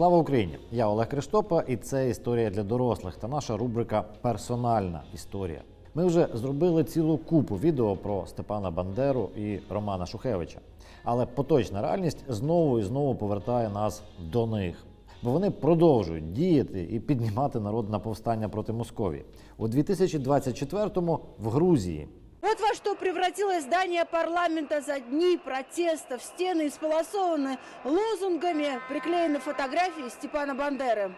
Слава Україні! Я Олег Криштопа, і це історія для дорослих та наша рубрика Персональна історія. Ми вже зробили цілу купу відео про Степана Бандеру і Романа Шухевича. Але поточна реальність знову і знову повертає нас до них. Бо вони продовжують діяти і піднімати народ на повстання проти Московії. У 2024-му в Грузії Вот во что превратилось здание парламента за дни протестов. Стены исполосованы лозунгами, приклеены фотографии Степана Бандеры.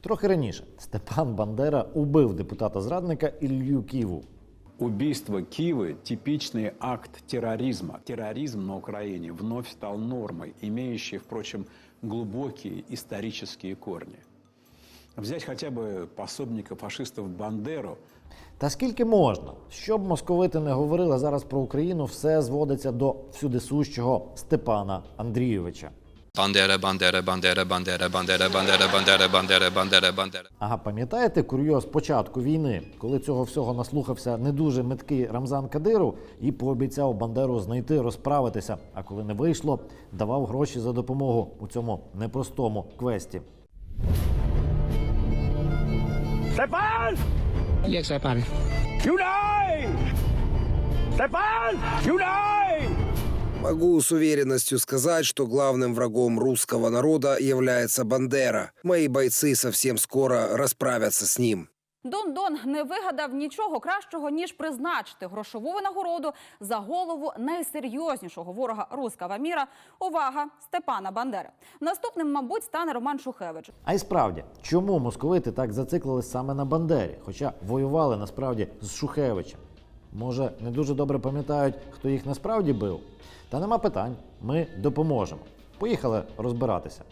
трохи раніше Степан Бандера убив депутата-зрадника Ілью Ківу. Убийство Киевы – типичный акт терроризма. Терроризм на Украине вновь стал нормой, имеющей, впрочем, глубокие исторические корни. Взять хотя бы пособника фашистов Бандеру – Та скільки можна? Щоб московити не говорили зараз про Україну, все зводиться до всюдисущого Степана Андрійовича. Bandera, bandera, bandera, bandera, bandera, bandera, bandera, bandera, bandera, bandera. Ага, пам'ятаєте курйоз початку війни, коли цього всього наслухався не дуже меткий Рамзан Кадиров і пообіцяв Бандеру знайти, розправитися. А коли не вийшло, давав гроші за допомогу у цьому непростому квесті. Степан! เรียกสายป่านอยู่ไหนสายป่านอยู่ไหน Могу с уверенностью сказать, что главным врагом русского народа является Бандера. Мои бойцы совсем скоро расправятся с ним. Дон Дон не вигадав нічого кращого ніж призначити грошову винагороду за голову найсерйознішого ворога рускава міра. Увага Степана Бандери. Наступним, мабуть, стане Роман Шухевич. А й справді, чому московити так зациклились саме на Бандері, хоча воювали насправді з Шухевичем? Може, не дуже добре пам'ятають, хто їх насправді бив? Та нема питань, ми допоможемо. Поїхали розбиратися.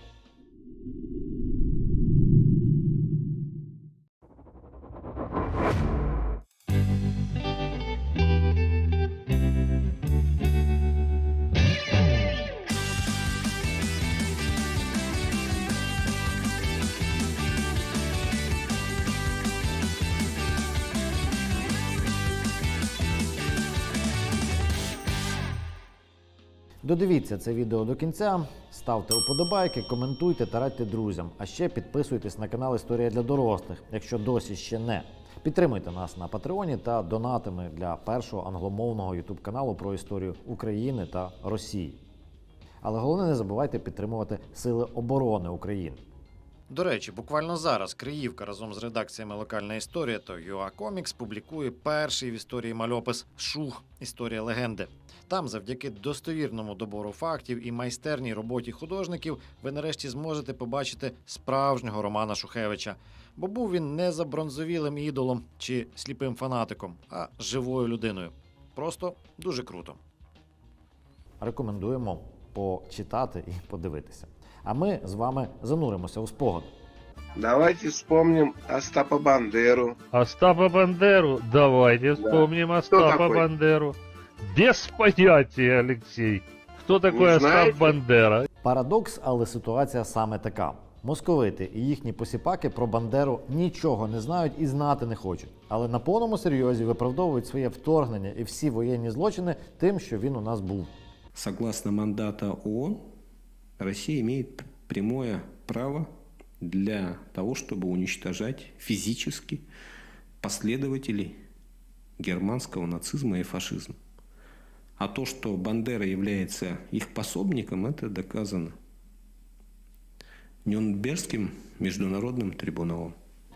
Додивіться це відео до кінця, ставте уподобайки, коментуйте та радьте друзям. А ще підписуйтесь на канал Історія для дорослих, якщо досі ще не. Підтримуйте нас на Патреоні та донатами для першого англомовного ютуб каналу про історію України та Росії. Але головне не забувайте підтримувати Сили оборони України. До речі, буквально зараз Криївка разом з редакціями Локальна історія та UA Comics публікує перший в історії мальопис Шух Історія легенди. Там, завдяки достовірному добору фактів і майстерній роботі художників, ви нарешті зможете побачити справжнього Романа Шухевича. Бо був він не забронзовілим ідолом чи сліпим фанатиком, а живою людиною. Просто дуже круто. Рекомендуємо почитати і подивитися. А ми з вами зануримося у спогади. Давайте вспомним Остапа Бандеру. Остапа Бандеру? Давайте вспомним Остапа такой? Бандеру. Без понятия, Алексей. Кто такой Остап? Бандера? Парадокс, але ситуація саме така. Московити і їхні посіпаки про Бандеру нічого не знають і знати не хочуть. Але на повному серйозі виправдовують своє вторгнення і всі воєнні злочини тим, що він у нас був. Согласно мандата ООН, Россия имеет п- прямое право для того, чтобы уничтожать физически последователей германского нацизма и фашизма. А то, что Бандера является их пособником, это доказано Нюрнбергским международным трибуналом.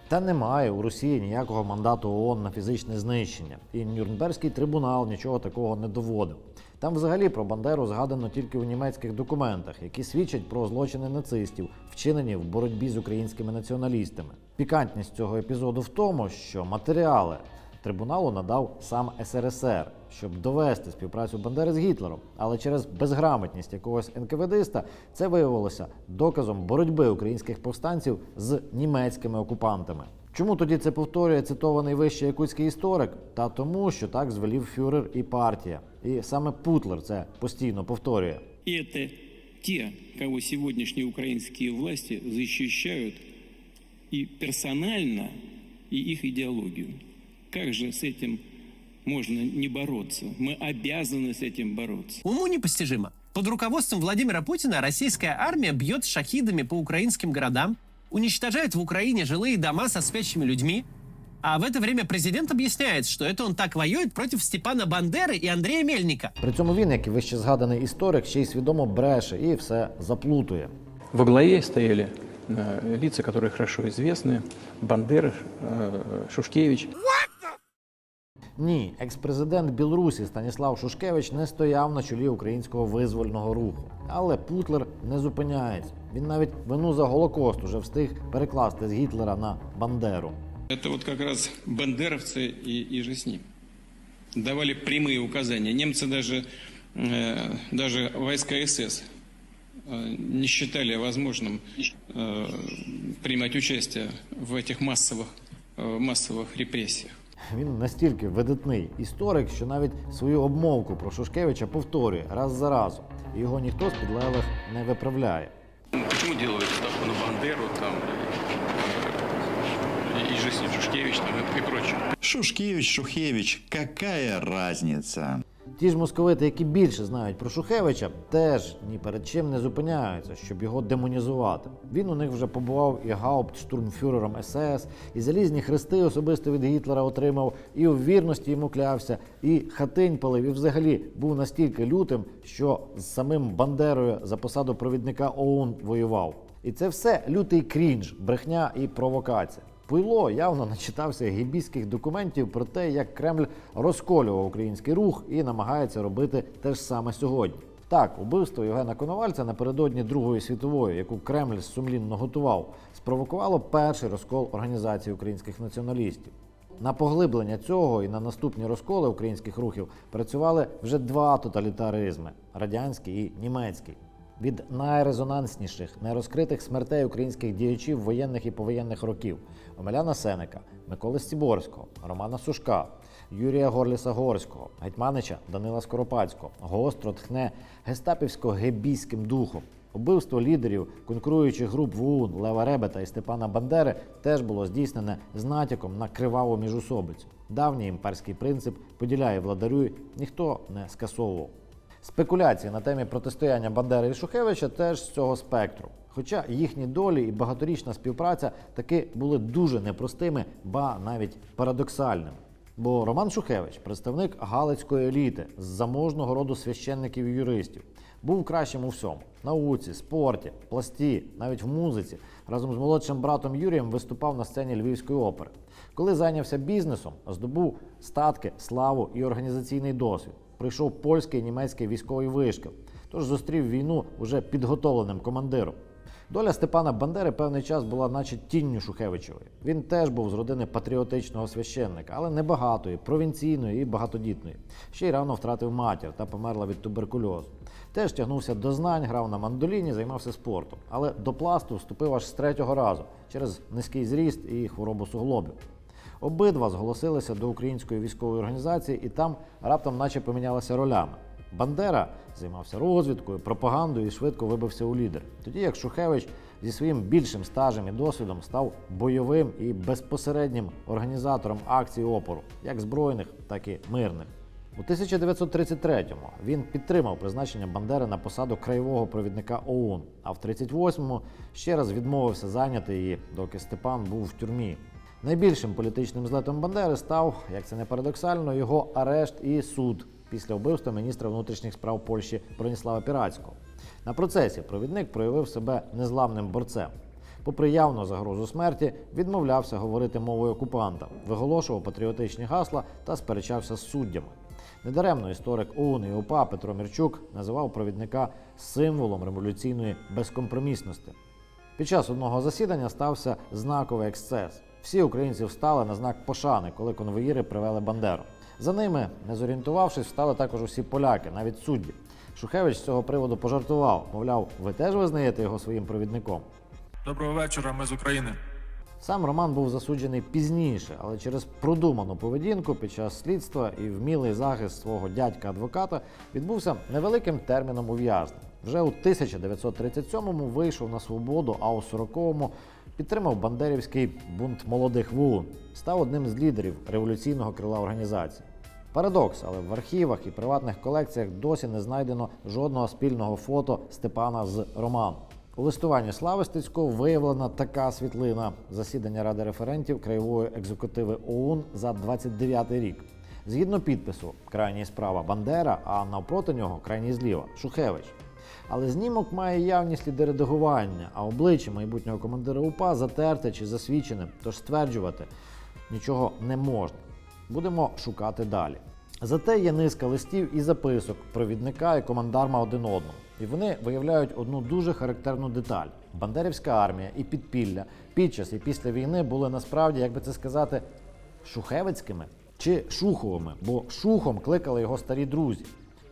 Та немає у Росії ніякого мандату ООН на фізичне знищення, і Нюрнберзький трибунал нічого такого не доводив. Там взагалі про Бандеру згадано тільки у німецьких документах, які свідчать про злочини нацистів, вчинені в боротьбі з українськими націоналістами. Пікантність цього епізоду в тому, що матеріали трибуналу надав сам СРСР, щоб довести співпрацю Бандери з Гітлером. Але через безграмотність якогось НКВДиста це виявилося доказом боротьби українських повстанців з німецькими окупантами. Чому тоді це повторює цитований вище якутський історик? Та тому, що так звелів фюрер і партія. І саме Путлер це постійно повторює. И это те, кого сегодняшние украинские власти защищают и персонально, и их идеологию. Как же с этим можно не бороться? Мы обязаны с этим бороться. Уму непостижимо. Под руководством Владимира Путина российская армия бьет шахидами по украинским городам, уничтожает в Украине жилые дома со спящими людьми, а в это время президент объясняет, что это он так воюет против Степана Бандеры и Андрея Мельника. При цьому він, як і вище згаданий історик, ще й свідомо бреше і все заплутує. Во главе стояли э, лица, которые хорошо известны. Бандера, э, Шушкевич. Ні, екс-президент Білорусі Станіслав Шушкевич не стояв на чолі українського визвольного руху. Але Путлер не зупиняється. Він навіть вину за Голокост уже встиг перекласти з Гітлера на Бандеру. Это вот как раз бандеровцы и, и же с ним. Давали прямые указания. Немцы даже, э, даже войска СС э, не считали возможным э, принимать участие в этих массовых, э, массовых репрессиях. Він настільки видатний історик, що навіть свою обмовку про Шушкевича повторює раз за разом. І його ніхто з підлеглих не виправляє. Почему делают ставку на Бандеру там, Ним Шушкевич там, и, и прочее? Шушкевич, Шухевич, какая разница? Ті ж московити, які більше знають про Шухевича, теж ні перед чим не зупиняються, щоб його демонізувати. Він у них вже побував і гауптштурмфюрером СС, і залізні хрести особисто від Гітлера отримав, і у вірності йому клявся, і хатинь палив, і взагалі був настільки лютим, що з самим Бандерою за посаду провідника ОУН воював. І це все лютий крінж, брехня і провокація. Пуйло явно начитався гібійських документів про те, як Кремль розколював український рух і намагається робити те ж саме сьогодні. Так, убивство Євгена Коновальця напередодні Другої світової, яку Кремль сумлінно готував, спровокувало перший розкол організації українських націоналістів. На поглиблення цього і на наступні розколи українських рухів працювали вже два тоталітаризми радянський і німецький. Від найрезонансніших нерозкритих смертей українських діячів воєнних і повоєнних років Омеляна Сенека, Миколи Стіборського, Романа Сушка, Юрія Горліса Горського, гетьманича Данила Скоропадського гостро тхне гестапівсько-гебійським духом. Убивство лідерів конкуруючих груп в ОУН Лева Ребета і Степана Бандери теж було здійснене з натяком на криваву міжусобицю. Давній імперський принцип поділяє владарюй, ніхто не скасовував. Спекуляції на темі протистояння Бандери і Шухевича теж з цього спектру. Хоча їхні долі і багаторічна співпраця таки були дуже непростими, ба навіть парадоксальними. Бо Роман Шухевич, представник галицької еліти з заможного роду священників і юристів, був кращим у всьому: науці, спорті, пласті, навіть в музиці. Разом з молодшим братом Юрієм виступав на сцені Львівської опери. Коли зайнявся бізнесом, здобув статки, славу і організаційний досвід. Прийшов польський і німецький військовий вишкіл, тож зустрів війну уже підготовленим командиром. Доля Степана Бандери певний час була, наче тінню Шухевичевої. Він теж був з родини патріотичного священника, але небагатої, провінційної і багатодітної. Ще й рано втратив матір та померла від туберкульозу. Теж тягнувся до знань, грав на мандоліні, займався спортом. Але до пласту вступив аж з третього разу через низький зріст і хворобу суглобів. Обидва зголосилися до української військової організації, і там раптом, наче помінялися ролями. Бандера займався розвідкою, пропагандою і швидко вибився у лідер. Тоді як Шухевич зі своїм більшим стажем і досвідом став бойовим і безпосереднім організатором акцій опору, як збройних, так і мирних. У 1933-му він підтримав призначення Бандери на посаду краєвого провідника ОУН, а в 38-му ще раз відмовився зайняти її, доки Степан був в тюрмі. Найбільшим політичним злетом Бандери став, як це не парадоксально, його арешт і суд після вбивства міністра внутрішніх справ Польщі Броніслава Піратського. На процесі провідник проявив себе незламним борцем. Попри явну загрозу смерті, відмовлявся говорити мовою окупанта, виголошував патріотичні гасла та сперечався з суддями. Недаремно історик ОУН і УПА Петро Мірчук називав провідника символом революційної безкомпромісності. Під час одного засідання стався знаковий ексцес. Всі українці встали на знак пошани, коли конвоїри привели Бандеру. За ними, не зорієнтувавшись, встали також усі поляки, навіть судді. Шухевич з цього приводу пожартував, мовляв, ви теж визнаєте його своїм провідником. Доброго вечора, ми з України. Сам Роман був засуджений пізніше, але через продуману поведінку під час слідства і вмілий захист свого дядька-адвоката відбувся невеликим терміном ув'язнення. Вже у 1937-му вийшов на свободу, а у 40-му підтримав Бандерівський бунт молодих ВУН, став одним з лідерів революційного крила організації. Парадокс, але в архівах і приватних колекціях досі не знайдено жодного спільного фото Степана з Романом. У листуванні Слави Стецько виявлена така світлина засідання Ради референтів краєвої екзекутиви ОУН за 29 рік. Згідно підпису, крайній справа Бандера, а навпроти нього крайній зліва Шухевич. Але знімок має явні сліди редагування, а обличчя майбутнього командира УПА затерте чи засвідчене, тож стверджувати нічого не можна. Будемо шукати далі. Зате є низка листів і записок провідника і командарма один одному. І вони виявляють одну дуже характерну деталь: Бандерівська армія і підпілля під час і після війни були насправді, як би це сказати, шухевицькими чи шуховими, бо шухом кликали його старі друзі,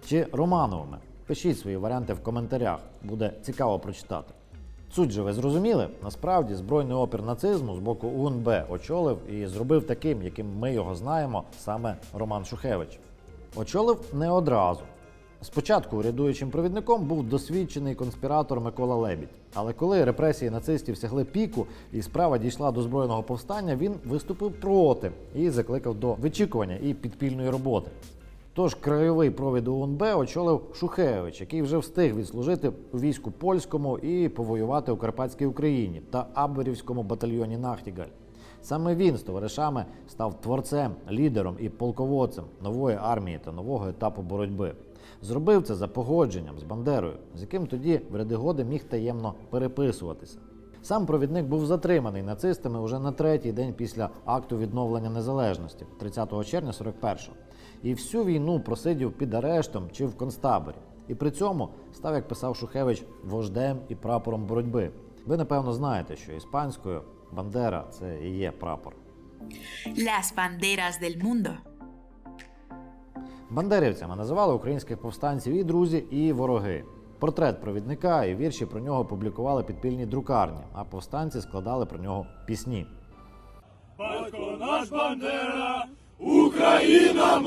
чи Романовими. Пишіть свої варіанти в коментарях, буде цікаво прочитати. Суть же ви зрозуміли? Насправді збройний опір нацизму з боку УНБ очолив і зробив таким, яким ми його знаємо, саме Роман Шухевич. Очолив не одразу. Спочатку урядуючим провідником був досвідчений конспіратор Микола Лебідь. Але коли репресії нацистів сягли піку і справа дійшла до збройного повстання, він виступив проти і закликав до вичікування і підпільної роботи. Тож краєвий провід УНБ очолив Шухевич, який вже встиг відслужити у війську польському і повоювати у Карпатській Україні та Абверівському батальйоні Нахтігаль. Саме він з товаришами став творцем, лідером і полководцем нової армії та нового етапу боротьби. Зробив це за погодженням з Бандерою, з яким тоді в ряди годи міг таємно переписуватися. Сам провідник був затриманий нацистами уже на третій день після акту відновлення незалежності, 30 червня 41-го. І всю війну просидів під арештом чи в концтаборі. І при цьому став, як писав Шухевич, вождем і прапором боротьби. Ви напевно знаєте, що іспанською Бандера це і є прапор. Las banderas del mundo. Бандерівцями називали українських повстанців і друзі, і вороги. Портрет провідника і вірші про нього публікували підпільні друкарні, а повстанці складали про нього пісні. Батько наш Бандера! Україна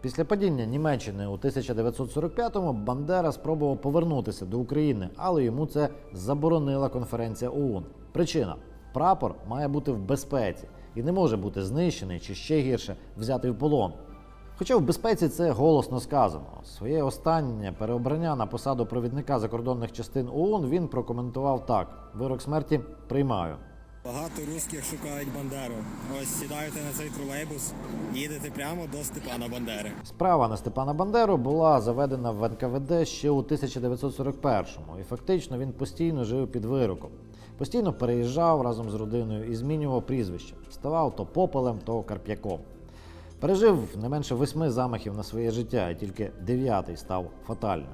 Після падіння Німеччини у 1945-му Бандера спробував повернутися до України, але йому це заборонила конференція ОУН. Причина: прапор має бути в безпеці і не може бути знищений чи ще гірше взятий в полон. Хоча в безпеці це голосно сказано. Своє останнє переобрання на посаду провідника закордонних частин ОУН він прокоментував так: вирок смерті приймаю. Багато русських шукають Бандеру. Ось сідаєте на цей тролейбус, їдете прямо до Степана Бандери. Справа на Степана Бандеру була заведена в НКВД ще у 1941-му, і фактично він постійно жив під вироком. Постійно переїжджав разом з родиною і змінював прізвище. Ставав то попелем, то карп'яком. Пережив не менше восьми замахів на своє життя, і тільки дев'ятий став фатальним.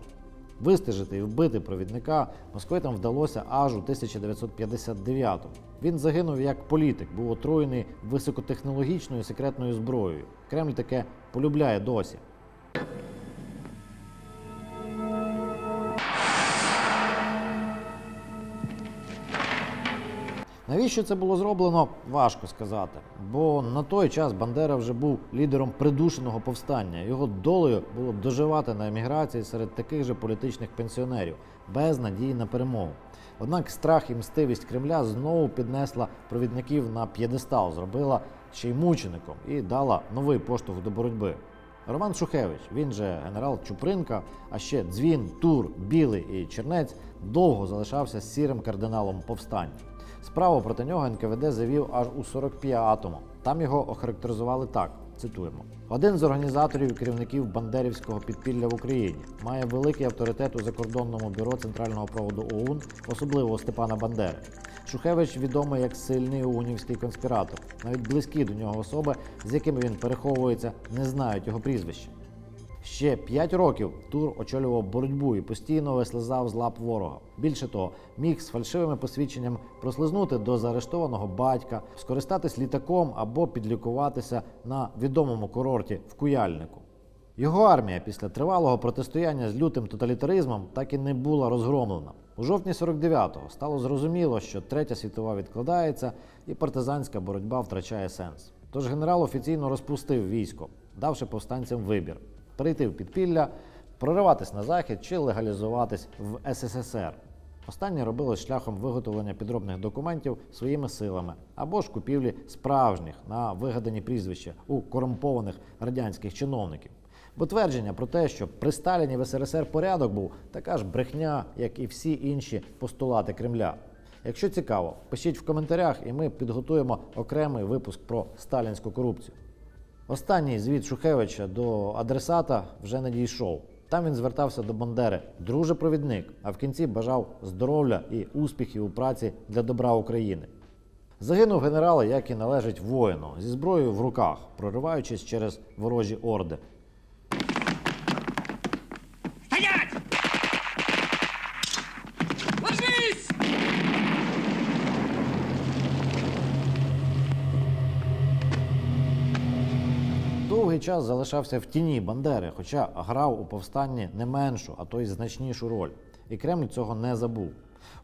Вистежити і вбити провідника москвитам вдалося аж у 1959-му. Він загинув як політик, був отруєний високотехнологічною секретною зброєю. Кремль таке полюбляє досі. Навіщо це було зроблено, важко сказати. Бо на той час Бандера вже був лідером придушеного повстання. Його долею було доживати на еміграції серед таких же політичних пенсіонерів, без надії на перемогу. Однак страх і мстивість Кремля знову піднесла провідників на п'єдестал, зробила ще й мучеником і дала новий поштовх до боротьби. Роман Шухевич, він же генерал Чупринка, а ще Дзвін, Тур, Білий і Чернець довго залишався сірим кардиналом повстання. Справу проти нього НКВД завів аж у 45-му. Там його охарактеризували так: цитуємо: один з організаторів і керівників бандерівського підпілля в Україні має великий авторитет у закордонному бюро центрального проводу ОУН, особливо Степана Бандери. Шухевич відомий як сильний оунівський конспіратор. Навіть близькі до нього особи, з якими він переховується, не знають його прізвища. Ще п'ять років Тур очолював боротьбу і постійно вислизав з лап ворога. Більше того, міг з фальшивими посвідченням прослизнути до заарештованого батька, скористатись літаком або підлікуватися на відомому курорті в Куяльнику. Його армія після тривалого протистояння з лютим тоталітаризмом так і не була розгромлена. У жовтні 49-го стало зрозуміло, що Третя світова відкладається і партизанська боротьба втрачає сенс. Тож генерал офіційно розпустив військо, давши повстанцям вибір перейти в підпілля, прориватись на захід чи легалізуватись в СССР. Останнє робилось шляхом виготовлення підробних документів своїми силами або ж купівлі справжніх на вигадані прізвища у корумпованих радянських чиновників. Бо твердження про те, що при Сталіні в СРСР порядок був така ж брехня, як і всі інші постулати Кремля. Якщо цікаво, пишіть в коментарях, і ми підготуємо окремий випуск про сталінську корупцію. Останній звіт Шухевича до адресата вже не дійшов. Там він звертався до Бандери, друже провідник, а в кінці бажав здоров'я і успіхів у праці для добра України. Загинув генерал, як і належить воїну, зі зброєю в руках, прориваючись через ворожі орди. Довгий час залишався в тіні Бандери, хоча грав у повстанні не меншу, а то й значнішу роль. І Кремль цього не забув.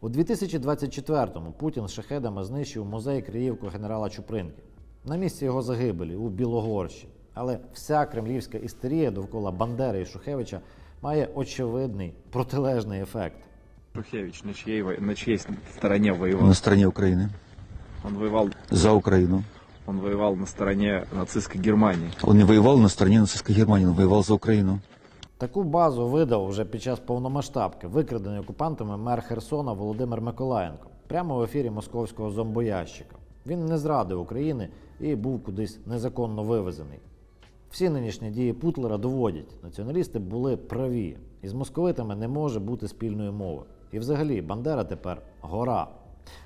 У 2024-му Путін з шахедами знищив музей Криївку генерала Чупринки на місці його загибелі у Білогорщі. Але вся кремлівська істерія довкола Бандери і Шухевича має очевидний протилежний ефект. Шухевич на чьей, во- на чьей стороне воевал? На стороне Украины. Он воевал, За Украину. Он воевал на стороне нацистской Германии. Он не воевал на стороне нацистской Германии, он воевал за Украину. Таку базу видав вже під час повномасштабки, викрадений окупантами мер Херсона Володимир Миколаєнко, прямо в ефірі московського зомбоящика. Він не зрадив України і був кудись незаконно вивезений. Всі нинішні дії Путлера доводять, націоналісти були праві, і з московитами не може бути спільної мови. І взагалі Бандера тепер гора.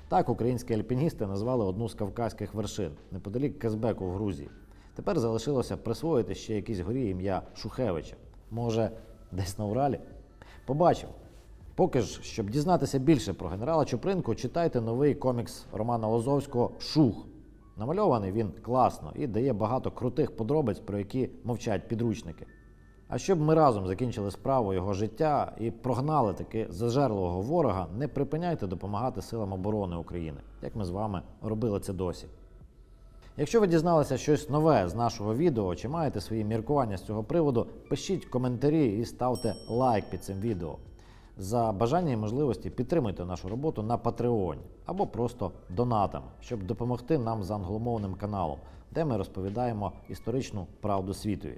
Так українські альпіністи назвали одну з кавказьких вершин неподалік Казбеку в Грузії. Тепер залишилося присвоїти ще якійсь горі ім'я Шухевича. Може, десь на Уралі? Побачив. Поки ж, щоб дізнатися більше про генерала Чупринку, читайте новий комікс Романа Лозовського Шух. Намальований він класно і дає багато крутих подробиць, про які мовчать підручники. А щоб ми разом закінчили справу його життя і прогнали таки зажерливого ворога, не припиняйте допомагати силам оборони України, як ми з вами робили це досі. Якщо ви дізналися щось нове з нашого відео чи маєте свої міркування з цього приводу, пишіть коментарі і ставте лайк під цим відео. За бажання і можливості підтримуйте нашу роботу на Patreon або просто донатами, щоб допомогти нам з англомовним каналом, де ми розповідаємо історичну правду світові.